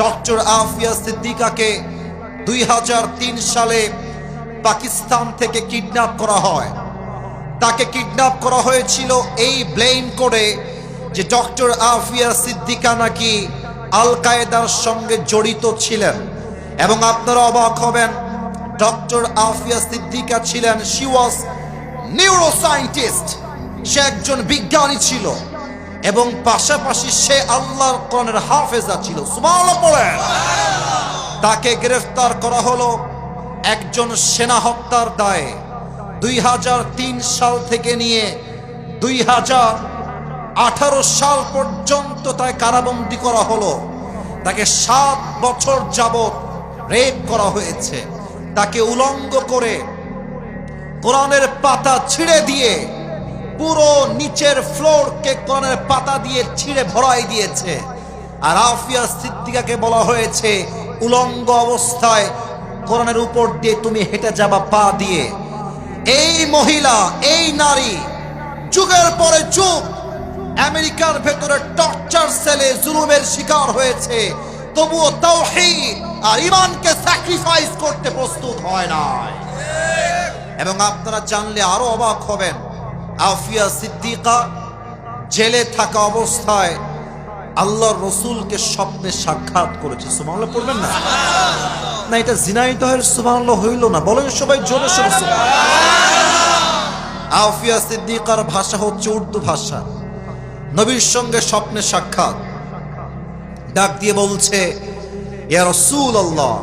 Doctor Afia সিদ্দিকাকে দুই হাজার তিন সালে পাকিস্তান থেকে কিডন্যাপ করা হয়। তাকে কিডন্যাপ করা হয়েছিল এই ব্লেম করে যে ডক্টর আফিয়া সিদ্দিকা নাকি আল কায়েদার সঙ্গে জড়িত ছিলেন। এবং আপনারা অবাক হবেন, ডক্টর আফিয়া সিদ্দিকা ছিলেন শি ওয়াজ নিউরোসায়েন্টিস্ট সে একজন বিজ্ঞানী ছিল। এবং পাশাপাশি সে আল্লাহর কোরআনের হাফেজা ছিল। তাকে গ্রেফতার করা হলো একজন সেনা হত্যার দায়ে। দুই হাজার তিন সাল থেকে নিয়ে দুই সাল পর্যন্ত তাকে কারাবন্দি করা হলো। তাকে সাত বছর যাবত রেপ করা হয়েছে। তাকে উলঙ্গ করে কোরআনের পাতা ছিঁড়ে দিয়ে পুরো নিচের ফ্লোরকে কোরআনের পাতা দিয়ে ছিঁড়ে ভরাই দিয়েছে। আর আফিয়া সিদ্দিকাকে বলা হয়েছে, উলঙ্গ অবস্থায় কোরআনের উপর দিয়ে তুমি হেঁটে যাবা পা দিয়ে। এই মহিলা, এই নারী, যুগের পরে যুগ, আমেরিকার ভেতরে টর্চার সেলে জুলুমের শিকার হয়েছে। তবুও তাওহীদ আর ইমানকে স্যাক্রিফাইস করতে প্রস্তুত হয় নাই। এবং আপনারা জানলে আরও অবাক হবেন আফিয়া সিদ্দিকা জেলে থাকা অবস্থায় আল্লাহ রসুলকে স্বপ্নে সাক্ষাৎ করেছে। সুমাল পড়বেন না? না, এটা জিনাইদহের সুমানলা হইল না। বলেন সবাই জোরে সরে আফিয়া সিদ্দিকার ভাষা হচ্ছে উর্দু ভাষা। নবীর সঙ্গে স্বপ্নে সাক্ষাৎ। ডাক দিয়ে বলছে রসুল আল্লাহ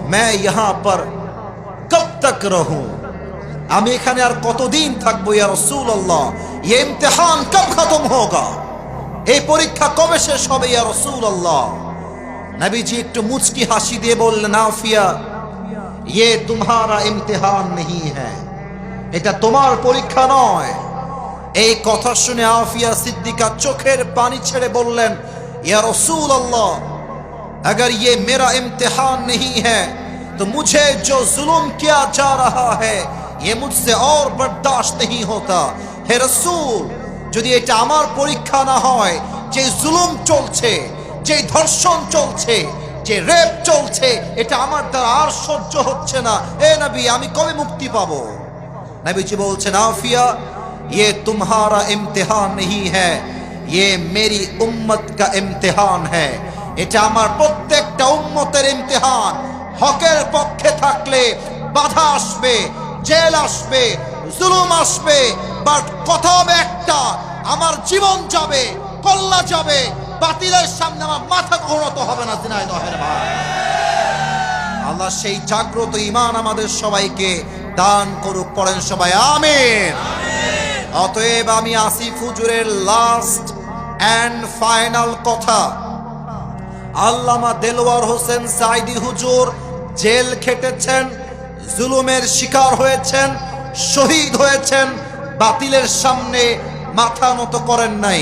ইহা পর কব তক রহু আমি এখানে আর কতদিন থাকব ইয়া রসুল আল্লাহ ये इम्तिहान कब खत्म होगा এই পরীক্ষা কবে শেষ হবে ইয়া রসুল আল্লাহ নবীজি একটু মুচকি হাসি দিয়ে বললেন আফিয়া ये तुम्हारा इम्तिहान नहीं है এটা তোমার পরীক্ষা নয় এই কথা শুনে আফিয়া সিদ্দিকা চোখের পানি ছেড়ে বললেন ইয়া রসুল আল্লাহ अगर ये मेरा इम्तिहान नहीं है तो मुझे जो जुल्म किया जा रहा है ये मुझसे और बर्दाश्त नहीं होता হে রসুল, যদি এটা আমার পরীক্ষা না হয়, যে জুলুম চলছে, যে ধর্ষণ চলছে, যে রেপ চলছে, এটা আমার দ্বারা আর সহ্য হচ্ছে না। এ নাবি, আমি কবে মুক্তি পাব? নাবিজি বলছেন, আফিয়া ইয়ে তুমারা ইমতেহান নেই হ্যাঁ ইয়ে মেরি উম্মত কা ইমতেহান হ্যাঁ এটা আমার প্রত্যেকটা উম্মতের ইমতেহান। হকের পক্ষে থাকলে বাধা আসবে, জেল আসবে জুলুম আসবে বাট কথা হবে একটা। আমার জীবন যাবে, কল্লা যাবে, বাতিলের সামনে আমার মাথা ঘোরাতে হবে না দিনাই দহের ভাই। আল্লাহ সেই জাগ্রত ইমান আমাদের সবাইকে দান করুক, পড়েন সবাই, আমিন। অতএব আমি আসিফ হুজুরের লাস্ট অ্যান্ড ফাইনাল কথা। আল্লামা দেলোয়ার হোসেন সাইদি হুজুর জেল খেটেছেন, জুলুমের শিকার হয়েছেন শহীদ হয়েছেন, বাতিলের সামনে মাথা নত করেন নাই।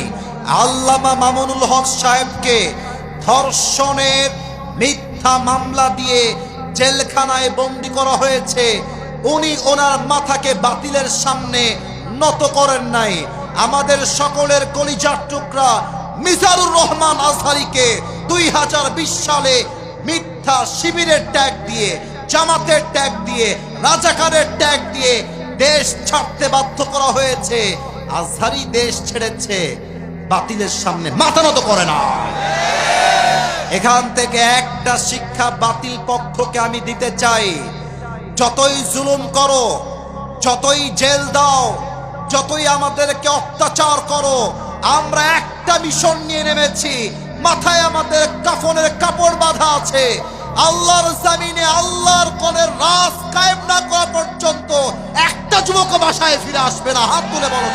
আল্লামা মামুনুল হক সাহেবকে ধর্ষণের মিথ্যা মামলা দিয়ে জেলখানায় বন্দি করা হয়েছে। উনি ওনার মাথাকে বাতিলের সামনে নত করেন নাই। আমাদের সকলের কলিজার টুকরা মিজারুর রহমান আজহারিকে দুই হাজার বিশ সালে মিথ্যা শিবিরের ট্যাগ দিয়ে, জামাতের ট্যাগ দিয়ে, রাজাকারের ট্যাগ দিয়ে দেশ ছাড়তে বাধ্য করা হয়েছে। আজহারি দেশ ছেড়েছে। বাতিলের সামনে মাথা নত করে না। এখান থেকে একটা শিক্ষা বাতিল পক্ষকে আমি দিতে চাই। যতই জুলুম করো, যতই জেল দাও, যতই আমাদেরকে অত্যাচার করো, আমরা একটা মিশন নিয়ে নেমেছি। মাথায় আমাদের কাফনের কাপড় বাঁধা আছে। আল্লাহর জামিনে আল্লাহর কোনের রাস কায়েম না করা পর্যন্ত একটা যুবক বাসায় ফিরে আসবে না। হাত তুলে বলো